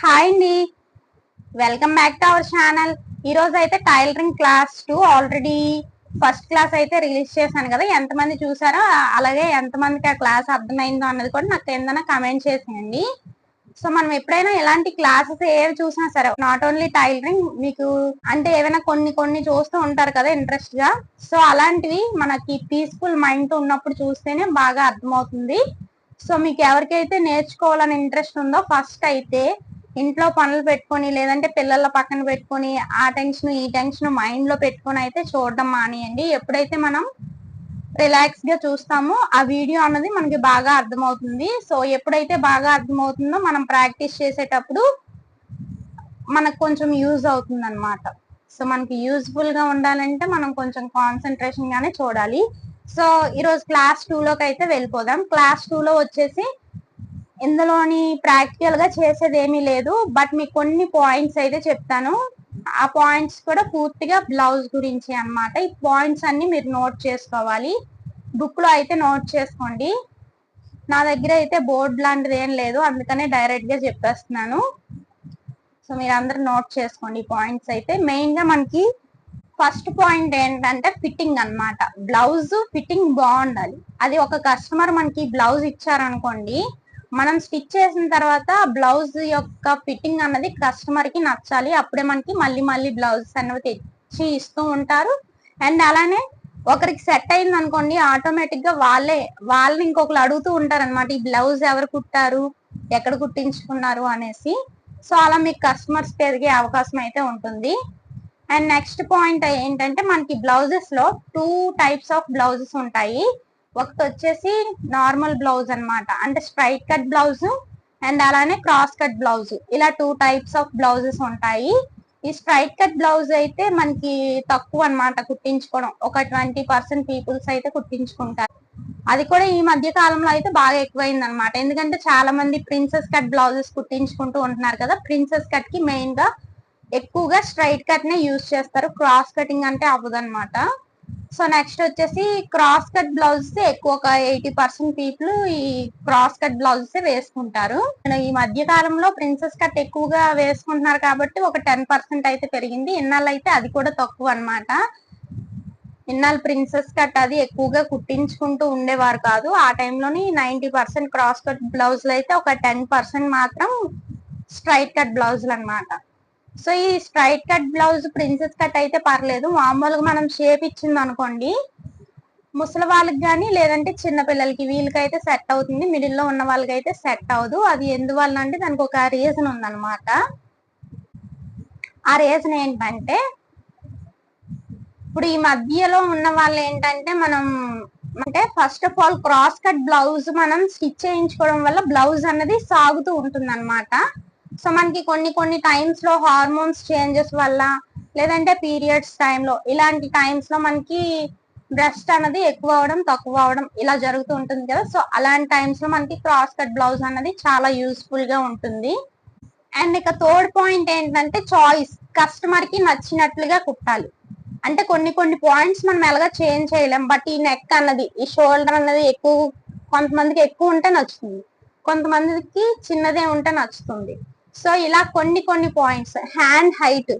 Hi అండి welcome back to our channel ఈరోజు అయితే tailoring class two already first class అయితే రిలీజ్ చేశాను కదా. ఎంతమంది చూసారో అలాగే ఎంతమందికి ఆ క్లాస్ అర్థమైందో అన్నది కూడా నాకు కిందన కమెంట్ చేసేయండి. సో మనం ఎప్పుడైనా ఎలాంటి క్లాసెస్ ఏవి చూసినా సరే నాట్ ఓన్లీ టైలరింగ్ మీకు అంటే ఏమైనా కొన్ని కొన్ని చూస్తూ ఉంటారు కదా ఇంట్రెస్ట్గా. సో అలాంటివి మనకి పీస్ఫుల్ మైండ్తో ఉన్నప్పుడు చూస్తేనే బాగా అర్థమవుతుంది. సో మీకు ఎవరికైతే నేర్చుకోవాలని ఇంట్రెస్ట్ ఉందో ఫస్ట్ అయితే ఇంట్లో పనులు పెట్టుకొని లేదంటే పిల్లల పక్కన పెట్టుకొని ఆ టెన్షన్ ఈ టెన్షన్ మైండ్లో పెట్టుకొని అయితే చూడడం మానేయండి. ఎప్పుడైతే మనం రిలాక్స్గా చూస్తామో ఆ వీడియో అన్నది మనకి బాగా అర్థమవుతుంది. సో ఎప్పుడైతే బాగా అర్థమవుతుందో మనం ప్రాక్టీస్ చేసేటప్పుడు మనకు కొంచెం యూజ్ అవుతుంది అనమాట సో మనకి యూజ్ఫుల్గా ఉండాలంటే మనం కొంచెం కాన్సన్ట్రేషన్ గానే చూడాలి. సో ఈరోజు క్లాస్ టూ లోకి అయితే వెళ్ళిపోదాం. క్లాస్ టూలో వచ్చేసి ఇందులోని ప్రాక్టికల్గా చేసేది ఏమీ లేదు. బట్ మీకు కొన్ని పాయింట్స్ అయితే చెప్తాను. ఆ పాయింట్స్ కూడా పూర్తిగా బ్లౌజ్ గురించి అన్నమాట. ఈ పాయింట్స్ అన్ని మీరు నోట్ చేసుకోవాలి. బుక్లో అయితే నోట్ చేసుకోండి. నా దగ్గర అయితే బోర్డ్ లాంటిది ఏం లేదు. అందుకనే డైరెక్ట్గా చెప్పేస్తున్నాను. సో మీరు అందరు నోట్ చేసుకోండి ఈ పాయింట్స్ అయితే. మెయిన్గా మనకి ఫస్ట్ పాయింట్ ఏంటంటే ఫిట్టింగ్ అన్నమాట. బ్లౌజ్ ఫిట్టింగ్ బాగుండాలి అది. ఒక కస్టమర్ మనకి బ్లౌజ్ ఇచ్చారనుకోండి మనం స్టిచ్ చేసిన తర్వాత బ్లౌజ్ యొక్క ఫిట్టింగ్ అన్నది కస్టమర్కి నచ్చాలి. అప్పుడే మనకి మళ్ళీ మళ్ళీ బ్లౌజెస్ అనేవి తెచ్చి ఇస్తూ ఉంటారు. అండ్ అలానే ఒకరికి సెట్ అయింది అనుకోండి ఆటోమేటిక్గా వాళ్ళే వాళ్ళని ఇంకొకరు అడుగుతూ ఉంటారు అనమాట ఈ బ్లౌజ్ ఎవరు కుట్టారు? ఎక్కడ కుట్టించుకున్నారు? అనేసి. సో అలా మీకు కస్టమర్స్ పెరిగే అవకాశం అయితే ఉంటుంది. అండ్ నెక్స్ట్ పాయింట్ ఏంటంటే మనకి బ్లౌజెస్లో టూ టైప్స్ ఆఫ్ బ్లౌజెస్ ఉంటాయి. ఒకటి వచ్చేసి నార్మల్ బ్లౌజ్ అనమాట అంటే స్ట్రైట్ కట్ బ్లౌజ్ అండ్ అలానే క్రాస్ కట్ బ్లౌజ్ ఇలా టూ టైప్స్ ఆఫ్ బ్లౌజెస్ ఉంటాయి. ఈ స్ట్రైట్ కట్ బ్లౌజ్ అయితే మనకి తక్కువ అనమాట కుట్టించుకోవడం. ఒక ట్వంటీ పర్సెంట్ పీపుల్స్ అయితే కుట్టించుకుంటారు. అది కూడా ఈ మధ్య కాలంలో అయితే బాగా ఎక్కువైంది అనమాట ఎందుకంటే చాలా మంది ప్రిన్సెస్ కట్ బ్లౌజెస్ కుట్టించుకుంటూ ఉంటున్నారు కదా. ప్రిన్సెస్ కట్కి మెయిన్గా ఎక్కువగా స్ట్రైట్ కట్ నే యూజ్ చేస్తారు. క్రాస్ కటింగ్ అంటే అవ్వదు అనమాట సో నెక్స్ట్ వచ్చేసి క్రాస్ కట్ బ్లౌజ్ ఎక్కువ ఒక ఎయిటీ పర్సెంట్ పీపుల్ ఈ క్రాస్ కట్ బ్లౌజ్ వేసుకుంటారు. ఈ మధ్య కాలంలో ప్రిన్సెస్ కట్ ఎక్కువగా వేసుకుంటున్నారు కాబట్టి ఒక టెన్ పర్సెంట్ అయితే పెరిగింది. ఇన్నాళ్ళు అయితే అది కూడా తక్కువ అనమాట ఇన్నాళ్ళు ప్రిన్సెస్ కట్ అది ఎక్కువగా కుట్టించుకుంటూ ఉండేవారు కాదు. ఆ టైంలోని నైన్టీ పర్సెంట్ క్రాస్ కట్ బ్లౌజులు అయితే ఒక టెన్ పర్సెంట్ మాత్రం స్ట్రైట్ కట్ బ్లౌజులు అనమాట సో ఈ straight cut blouse princess cut అయితే పర్లేదు. మామూలుగా మనం షేప్ ఇచ్చింది అనుకోండి ముసలి వాళ్ళకి కానీ లేదంటే చిన్న పిల్లలకి వీళ్ళకైతే సెట్ అవుతుంది. మిడిల్లో ఉన్న వాళ్ళకి అయితే సెట్ అవ్వదు. అది ఎందువల్ల అంటే దానికి ఒక రీజన్ ఉందన్నమాట. ఆ రీజన్ ఏంటంటే ఇప్పుడు ఈ మధ్యలో ఉన్న వాళ్ళు ఏంటంటే మనం అంటే first of all cross cut blouse మనం స్టిచ్ చేయించుకోవడం వల్ల బ్లౌజ్ అన్నది సాగుతూ ఉంటుంది అనమాట సో మనకి కొన్ని కొన్ని టైమ్స్లో హార్మోన్స్ చేంజెస్ వల్ల లేదంటే పీరియడ్స్ టైంలో ఇలాంటి టైమ్స్లో మనకి బ్రెస్ట్ అనేది ఎక్కువ అవడం తక్కువ అవడం ఇలా జరుగుతూ ఉంటుంది కదా. సో అలాంటి టైమ్స్లో మనకి క్రాస్ కట్ బ్లౌజ్ అన్నది చాలా యూస్ఫుల్గా ఉంటుంది. అండ్ ఇక థర్డ్ పాయింట్ ఏంటంటే చాయిస్ కస్టమర్కి నచ్చినట్లుగా కుట్టాలి. అంటే కొన్ని కొన్ని పాయింట్స్ మనం ఎలాగా చేంజ్ చేయలేం బట్ ఈ నెక్ అన్నది ఈ షోల్డర్ అన్నది ఎక్కువ కొంతమందికి ఎక్కువ ఉంటే నచ్చుతుంది. కొంతమందికి చిన్నదే ఉంటే నచ్చుతుంది. సో ఇలా కొన్ని కొన్ని పాయింట్స్ హ్యాండ్ హైట్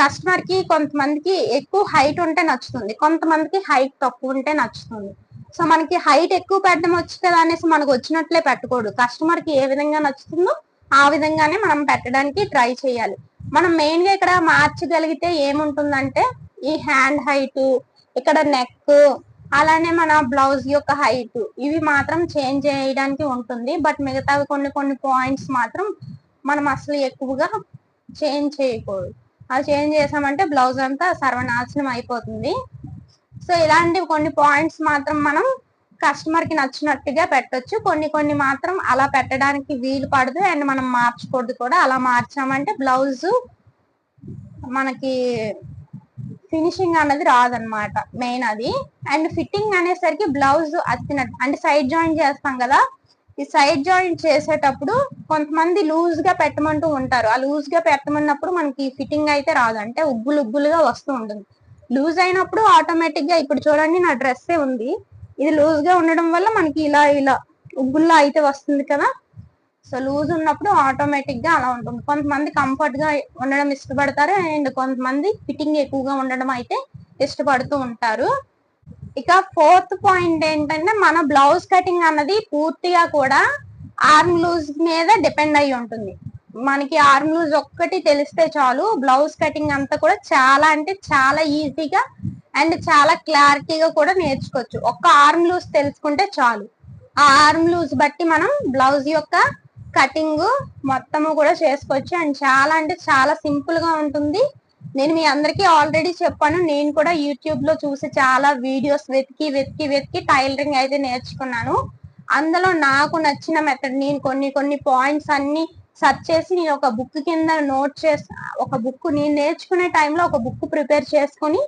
కస్టమర్కి కొంతమందికి ఎక్కువ హైట్ ఉంటే నచ్చుతుంది. కొంతమందికి హైట్ తక్కువ ఉంటే నచ్చుతుంది. సో మనకి హైట్ ఎక్కువ పెట్టడం వచ్చు కదా అనేసి మనకు వచ్చినట్లే పెట్టకూడదు. కస్టమర్కి ఏ విధంగా నచ్చుతుందో ఆ విధంగానే మనం పెట్టడానికి ట్రై చేయాలి. మనం మెయిన్గా ఇక్కడ మార్చగలిగితే ఏముంటుందంటే ఈ హ్యాండ్ హైట్ ఇక్కడ నెక్ అలానే మన బ్లౌజ్ యొక్క హైట్ ఇవి మాత్రం చేంజ్ చేయడానికి ఉంటుంది. బట్ మిగతావి కొన్ని కొన్ని పాయింట్స్ మాత్రం మనం అసలు ఎక్కువగా చేంజ్ చేయకూడదు. అది చేంజ్ చేసామంటే బ్లౌజ్ అంతా సర్వనాశనం అయిపోతుంది. సో ఇలాంటి కొన్ని పాయింట్స్ మాత్రం మనం కస్టమర్కి నచ్చినట్టుగా పెట్టొచ్చు. కొన్ని కొన్ని మాత్రం అలా పెట్టడానికి వీలు పడదు. అండ్ మనం మార్చకూడదు కూడా. అలా మార్చామంటే బ్లౌజ్ మనకి ఫినిషింగ్ అనేది రాదనమాట మెయిన్ అది. అండ్ ఫిట్టింగ్ అనేసరికి బ్లౌజ్ అతికినట్టు అంటే సైడ్ జాయిన్ చేస్తాం కదా. ఈ సైడ్ జాయింట్ చేసేటప్పుడు కొంతమంది లూజ్గా పెట్టమంటూ ఉంటారు. ఆ లూజ్గా పెట్టమన్నప్పుడు మనకి ఫిట్టింగ్ అయితే రాదు. అంటే ఉగ్గులు ఉగ్గులుగా వస్తూ ఉంటుంది. లూజ్ అయినప్పుడు ఆటోమేటిక్గా ఇప్పుడు చూడండి నా డ్రెస్సే ఉంది. ఇది లూజ్గా ఉండడం వల్ల మనకి ఇలా ఇలా ఉగ్గుల్లో అయితే వస్తుంది కదా. సో లూజ్ ఉన్నప్పుడు ఆటోమేటిక్గా అలా ఉంటుంది. కొంతమంది కంఫర్ట్గా ఉండడం ఇష్టపడతారు. అండ్ కొంతమంది ఫిట్టింగ్ ఎక్కువగా ఉండడం అయితే ఇష్టపడుతూ ఉంటారు. ఇక ఫోర్త్ పాయింట్ ఏంటంటే మన బ్లౌజ్ కటింగ్ అన్నది పూర్తిగా కూడా ఆర్మ్ లూజ్ మీద డిపెండ్ అయి ఉంటుంది. మనకి ఆర్మ్ లూజ్ ఒక్కటి తెలిస్తే చాలు బ్లౌజ్ కటింగ్ అంతా కూడా చాలా అంటే చాలా ఈజీగా అండ్ చాలా క్లారిటీగా కూడా నేర్చుకోవచ్చు. ఒక్క ఆర్మ్ లూజ్ తెలుసుకుంటే చాలు. ఆ ఆర్మ్ లూజ్ బట్టి మనం బ్లౌజ్ యొక్క కటింగ్ మొత్తము కూడా చేసుకోవచ్చు. అండ్ చాలా అంటే చాలా సింపుల్గా ఉంటుంది. నేను మీ అందరికీ ఆల్రెడీ చెప్పాను. నేను కూడా యూట్యూబ్లో చూసి చాలా వీడియోస్ వెతికి వెతికి వెతికి టైలరింగ్ అయితే నేర్చుకున్నాను. అందులో నాకు నచ్చిన మెథడ్ నేను కొన్ని కొన్ని పాయింట్స్ అన్ని సెర్చ్ చేసి నేను ఒక బుక్ కింద నోట్ చేసి ఒక బుక్ నేను నేర్చుకునే టైంలో ఒక బుక్ ప్రిపేర్ చేసుకొని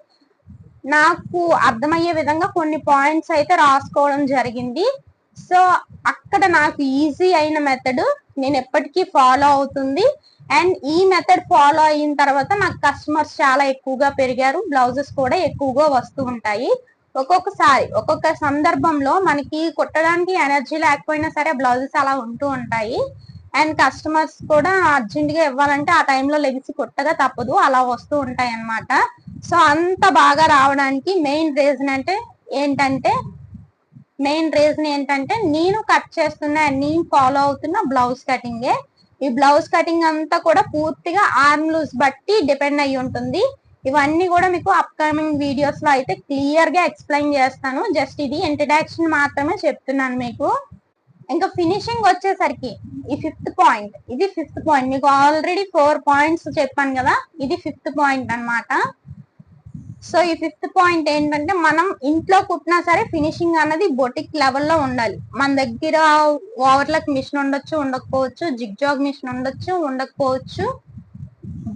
నాకు అర్థమయ్యే విధంగా కొన్ని పాయింట్స్ అయితే రాసుకోవడం జరిగింది. సో అక్కడ నాకు ఈజీ అయిన మెథడ్ నేను ఎప్పటికీ ఫాలో అవుతుంది. అండ్ ఈ మెథడ్ ఫాలో అయిన తర్వాత నాకు కస్టమర్స్ చాలా ఎక్కువగా పెరిగారు. బ్లౌజెస్ కూడా ఎక్కువగా వస్తూ ఉంటాయి. ఒక్కొక్కసారి ఒక్కొక్క సందర్భంలో మనకి కుట్టడానికి ఎనర్జీ లేకపోయినా సరే బ్లౌజెస్ అలా ఉంటూ ఉంటాయి. అండ్ కస్టమర్స్ కూడా అర్జెంట్గా ఇవ్వాలంటే ఆ టైంలో లెగిసి కుట్టగా తప్పదు. అలా వస్తూ ఉంటాయి అన్నమాట సో అంత బాగా రావడానికి మెయిన్ రీజన్ అంటే ఏంటంటే మెయిన్ రీజన్ ఏంటంటే నేను కట్ చేస్తున్న నేను ఫాలో అవుతున్న బ్లౌజ్ కటింగే ఈ బ్లౌజ్ కటింగ్ అంతా కూడా పూర్తిగా ఆర్మ్ లూజ్ బట్టి డిపెండ్ అయి ఉంటుంది. ఇవన్నీ కూడా మీకు అప్కమింగ్ వీడియోస్లో అయితే క్లియర్గా ఎక్స్ప్లెయిన్ చేస్తాను. జస్ట్ ఇది ఇంట్రడక్షన్ మాత్రమే చెప్తున్నాను మీకు. ఇంకా ఫినిషింగ్ వచ్చేసరికి ఈ ఫిఫ్త్ పాయింట్ ఇది ఫిఫ్త్ పాయింట్ మీకు ఆల్రెడీ ఫోర్ పాయింట్స్ చెప్పాను కదా. ఇది ఫిఫ్త్ పాయింట్ అన్నమాట. సో ఈ ఫిఫ్త్ పాయింట్ ఏంటంటే మనం ఇంట్లో కుట్టినా సరే ఫినిషింగ్ అన్నది బొటిక్ లెవెల్లో ఉండాలి. మన దగ్గర ఓవర్లక్ మిషన్ ఉండొచ్చు ఉండకపోవచ్చు జిగ్జాగ్ మిషన్ ఉండొచ్చు ఉండకపోవచ్చు.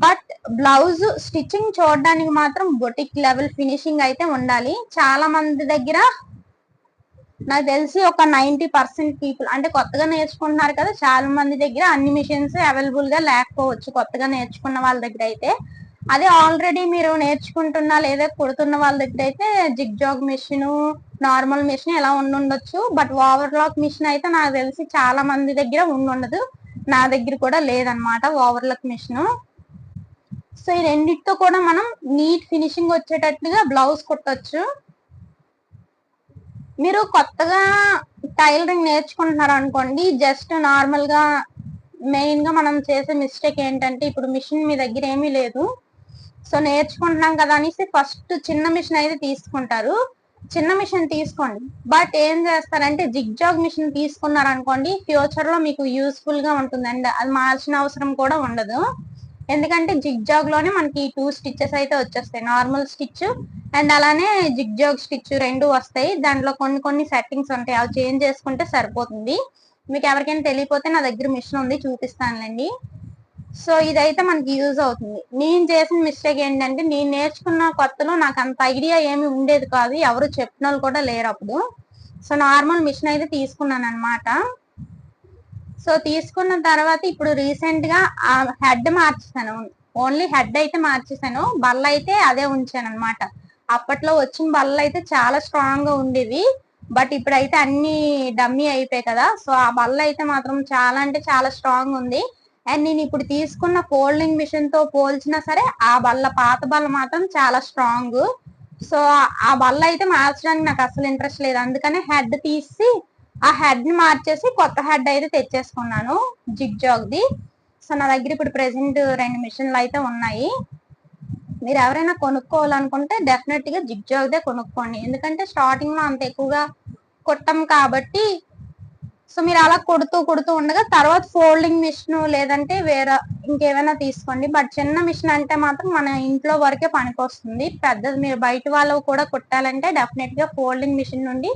బట్ బ్లౌజ్ స్టిచ్చింగ్ చూడడానికి మాత్రం బొటిక్ లెవెల్ ఫినిషింగ్ అయితే ఉండాలి. చాలా మంది దగ్గర నాకు తెలిసి ఒక నైన్టీ పర్సెంట్ పీపుల్ అంటే కొత్తగా నేర్చుకుంటున్నారు కదా చాలా మంది దగ్గర అన్ని మిషన్స్ అవైలబుల్గా లేకపోవచ్చు కొత్తగా నేర్చుకున్న వాళ్ళ దగ్గర అయితే. అదే ఆల్రెడీ మీరు నేర్చుకుంటున్నా లేదా కుడుతున్న వాళ్ళ దగ్గర అయితే zig zag machine normal machine ఎలా ఉండొచ్చు బట్ ఓవర్లాక్ మిషన్ అయితే నాకు తెలిసి చాలా మంది దగ్గర ఉండుండదు. నా దగ్గర కూడా లేదనమాట ఓవర్లాక్ మిషన్ సో ఈ రెండిటితో కూడా మనం నీట్ ఫినిషింగ్ వచ్చేటట్టుగా బ్లౌజ్ కుట్టచ్చు. మీరు కొత్తగా టైలరింగ్ నేర్చుకుంటున్నారు అనుకోండి జస్ట్ నార్మల్గా మెయిన్గా మనం చేసే మిస్టేక్ ఏంటంటే ఇప్పుడు మిషన్ మీ దగ్గర ఏమీ లేదు. సో నేర్చుకుంటున్నాం కదా అనేసి ఫస్ట్ చిన్న మిషన్ అయితే తీసుకుంటారు. చిన్న మిషన్ తీసుకోండి. బట్ ఏం చేస్తారంటే జిగ్జాగ్ మిషన్ తీసుకున్నారు అనుకోండి ఫ్యూచర్లో మీకు యూస్ఫుల్గా ఉంటుంది. అండ్ అది మార్చిన అవసరం కూడా ఉండదు. ఎందుకంటే జిగ్జాగ్లోనే మనకి టూ స్టిచ్చెస్ అయితే వచ్చేస్తాయి. నార్మల్ స్టిచ్ అండ్ అలానే జిగ్జాగ్ స్టిచ్ రెండు వస్తాయి. దాంట్లో కొన్ని కొన్ని సెట్టింగ్స్ ఉంటాయి. అవి చేంజ్ చేసుకుంటే సరిపోతుంది. మీకు ఎవరికైనా తెలియపోతే నా దగ్గర మిషన్ ఉంది చూపిస్తానులేండి. సో ఇదైతే మనకి యూజ్ అవుతుంది. నేను చేసిన మిస్టేక్ ఏంటంటే నేను నేర్చుకున్న కొత్తలో నాకు అంత ఐడియా ఏమి ఉండేది కాదు. ఎవరు చెప్పిన వాళ్ళు కూడా లేరు అప్పుడు. సో నార్మల్ మిషన్ అయితే తీసుకున్నాను అనమాట సో తీసుకున్న తర్వాత ఇప్పుడు రీసెంట్గా ఆ హెడ్ మార్చేసాను ఓన్లీ హెడ్ అయితే మార్చేసాను బల్ల అయితే అదే ఉంచాను అనమాట అప్పట్లో వచ్చిన బల్ల అయితే చాలా స్ట్రాంగ్గా ఉండేవి. బట్ ఇప్పుడైతే అన్ని డమ్మీ అయిపోయాయి కదా. సో ఆ బల్ల అయితే మాత్రం చాలా అంటే చాలా స్ట్రాంగ్ ఉంది. అండ్ నేను ఇప్పుడు తీసుకున్న ఫోల్డింగ్ మిషన్తో పోల్చినా సరే ఆ బల్ల పాత బల్ల మాత్రం చాలా స్ట్రాంగ్ సో ఆ బల్ల అయితే మార్చడానికి నాకు అసలు ఇంట్రెస్ట్ లేదు. అందుకనే హెడ్ తీసి ఆ హెడ్ని మార్చేసి కొత్త హెడ్ అయితే తెచ్చేసుకున్నాను జిగ్ జాగ్ ది. సో నా దగ్గర ఇప్పుడు ప్రెసెంట్ రెండు మిషన్లు అయితే ఉన్నాయి. మీరు ఎవరైనా కొనుక్కోవాలనుకుంటే డెఫినెట్గా జిగ్ జాగ్ దే కొనుక్కోండి. ఎందుకంటే స్టార్టింగ్లో అంత ఎక్కువగా కుట్టం కాబట్టి సో మీరు అలా కొడుతూ కొడుతూ ఉండగా తర్వాత ఫోల్డింగ్ మిషన్ లేదంటే వేరే ఇంకేమైనా తీసుకోండి. బట్ చిన్న మిషన్ అంటే మాత్రం మన ఇంట్లో వరకే పనికొస్తుంది. పెద్దది మీరు బయట వాళ్ళు కూడా కుట్టాలంటే డెఫినెట్గా ఫోల్డింగ్ మిషన్ నుండి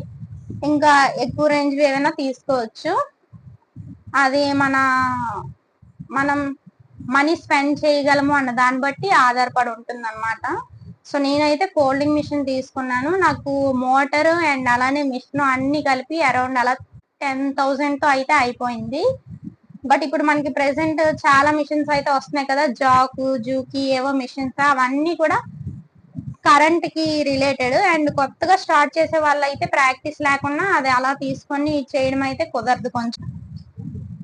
ఇంకా ఎక్కువ రేంజ్ ఏమైనా తీసుకోవచ్చు. అది మన మనం మనీ స్పెండ్ చేయగలము అన్న దాన్ని బట్టి ఆధారపడి ఉంటుంది అనమాట సో నేనైతే ఫోల్డింగ్ మిషన్ తీసుకున్నాను. నాకు మోటార్ అండ్ అలానే మిషన్ అన్ని కలిపి అరౌండ్ అలా టెన్ థౌసండ్తో అయితే అయిపోయింది. బట్ ఇప్పుడు మనకి ప్రెసెంట్ చాలా మిషన్స్ అయితే వస్తున్నాయి కదా. జాకు జూకి ఏవో మిషన్స్ అవన్నీ కూడా కరెంట్కి రిలేటెడ్. అండ్ కొత్తగా స్టార్ట్ చేసే వాళ్ళు అయితే ప్రాక్టీస్ లేకుండా అది అలా తీసుకొని చేయడం అయితే కుదరదు కొంచెం.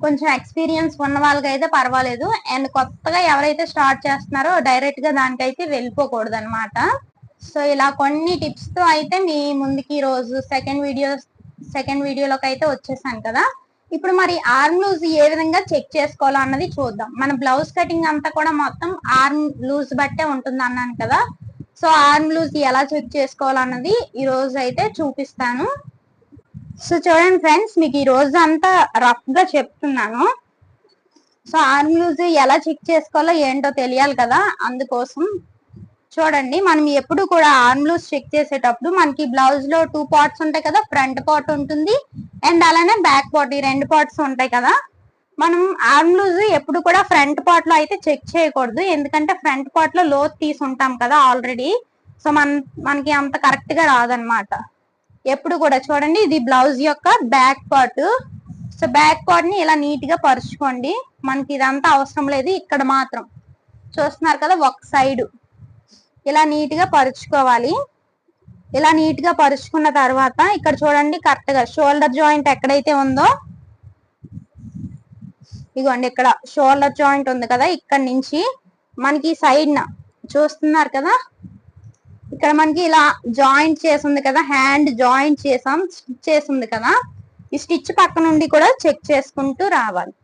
కొంచెం ఎక్స్పీరియన్స్ ఉన్న వాళ్ళకి అయితే పర్వాలేదు. అండ్ కొత్తగా ఎవరైతే స్టార్ట్ చేస్తున్నారో డైరెక్ట్గా దానికైతే వెళ్ళిపోకూడదు అనమాట సో ఇలా కొన్ని టిప్స్తో అయితే మీ ముందుకి ఈ రోజు సెకండ్ వీడియోస్ సెకండ్ వీడియోలోకి అయితే వచ్చేసాను కదా. ఇప్పుడు మరి ఆర్మ్ లూజ్ ఏ విధంగా చెక్ చేసుకోవాలో అన్నది చూద్దాం. మన బ్లౌజ్ కటింగ్ అంతా కూడా మొత్తం ఆర్మ్ లూజ్ బట్టే ఉంటుంది అన్నాను కదా. సో ఆర్మ్ లూజ్ ఎలా చెక్ చేసుకోవాలన్నది ఈ రోజు అయితే చూపిస్తాను. సో చూడండి ఫ్రెండ్స్ మీకు ఈ రోజు అంతా రఫ్గా చెప్తున్నాను. సో ఆర్మ్ లూజ్ ఎలా చెక్ చేసుకోవాలో ఏంటో తెలియాలి కదా అందుకోసం. చూడండి మనం ఎప్పుడు కూడా ఆర్మ్ లూస్ చెక్ చేసేటప్పుడు మనకి బ్లౌజ్లో టూ పార్ట్స్ ఉంటాయి కదా ఫ్రంట్ పార్ట్ ఉంటుంది అండ్ అలానే బ్యాక్ పార్ట్ ఈ రెండు పార్ట్స్ ఉంటాయి కదా. మనం ఆర్మ్ లూజ్ ఎప్పుడు కూడా ఫ్రంట్ పార్ట్లో అయితే చెక్ చేయకూడదు ఎందుకంటే ఫ్రంట్ పార్ట్లో లోత్ తీసి ఉంటాం కదా ఆల్రెడీ సో మన మనకి అంత కరెక్ట్గా రాదనమాట ఎప్పుడు కూడా చూడండి ఇది బ్లౌజ్ యొక్క బ్యాక్ పార్ట్ సో బ్యాక్ పార్ట్ని ఇలా నీట్గా పరుచుకోండి. మనకి ఇదంతా అవసరం లేదు ఇక్కడ మాత్రం. చూస్తున్నారు కదా ఒక సైడ్ ఇలా నీట్గా పరుచుకోవాలి. ఇలా నీట్గా పరుచుకున్న తర్వాత ఇక్కడ చూడండి కరెక్ట్గా షోల్డర్ జాయింట్ ఎక్కడైతే ఉందో ఇగోండి ఇక్కడ షోల్డర్ జాయింట్ ఉంది కదా ఇక్కడ నుంచి మనకి సైడ్ న చూస్తున్నారు కదా? ఇక్కడ మనకి ఇలా జాయింట్ చేసింది కదా హ్యాండ్ జాయింట్ చేసాం స్టిచ్ చేసింది కదా? ఈ స్టిచ్ పక్క నుండి కూడా చెక్ చేసుకుంటూ రావాలి.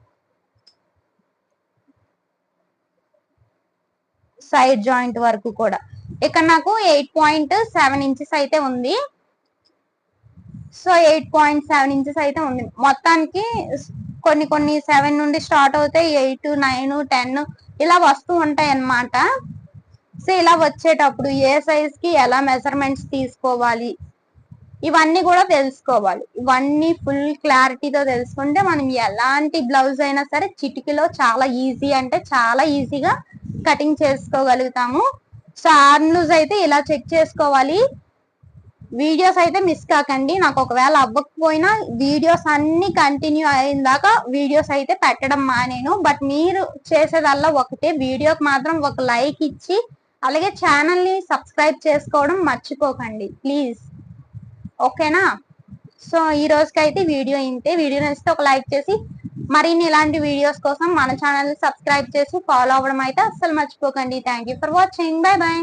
సైడ్ జాయింట్ వరకు కూడా. ఇక్కడ నాకు ఎయిట్ పాయింట్ సెవెన్ ఇంచెస్ అయితే ఉంది. So eight point seven inches అయితే ఉంది. మొత్తానికి కొన్ని కొన్ని సెవెన్ నుండి స్టార్ట్ అవుతాయి ఎయిట్ నైన్ టెన్ ఇలా వస్తూ ఉంటాయి అన్నమాట సో ఇలా వచ్చేటప్పుడు ఏ సైజ్కి ఎలా మెజర్మెంట్స్ తీసుకోవాలి? ఇవన్నీ కూడా తెలుసుకోవాలి. ఇవన్నీ ఫుల్ క్లారిటీతో తెలుసుకుంటే మనం ఎలాంటి బ్లౌజ్ అయినా సరే చిటికలో చాలా ఈజీ అంటే చాలా ఈజీగా కటింగ్ చేసుకోగలుగుతాము. సో న్యూస్ అయితే ఇలా చెక్ చేసుకోవాలి. వీడియోస్ అయితే మిస్ కాకండి. నాకు ఒకవేళ అవ్వకపోయినా వీడియోస్ అన్ని కంటిన్యూ అయిన దాకా వీడియోస్ అయితే పెట్టడం మానేను. బట్ మీరు చేసేదల్లా ఒకటే వీడియోకి మాత్రం ఒక లైక్ ఇచ్చి అలాగే ఛానల్ని సబ్స్క్రైబ్ చేసుకోవడం మర్చిపోకండి. ప్లీజ్. ఓకేనా? సో ఈ రోజుకైతే వీడియో ఇంతే. వీడియో నచ్చితే ఒక లైక్ చేసి మరిన్ని ఇలాంటి వీడియోస్ కోసం మన ఛానల్ సబ్స్క్రైబ్ చేసి ఫాలో అవ్వడం అయితే అస్సలు మర్చిపోకండి. Thank you for watching bye bye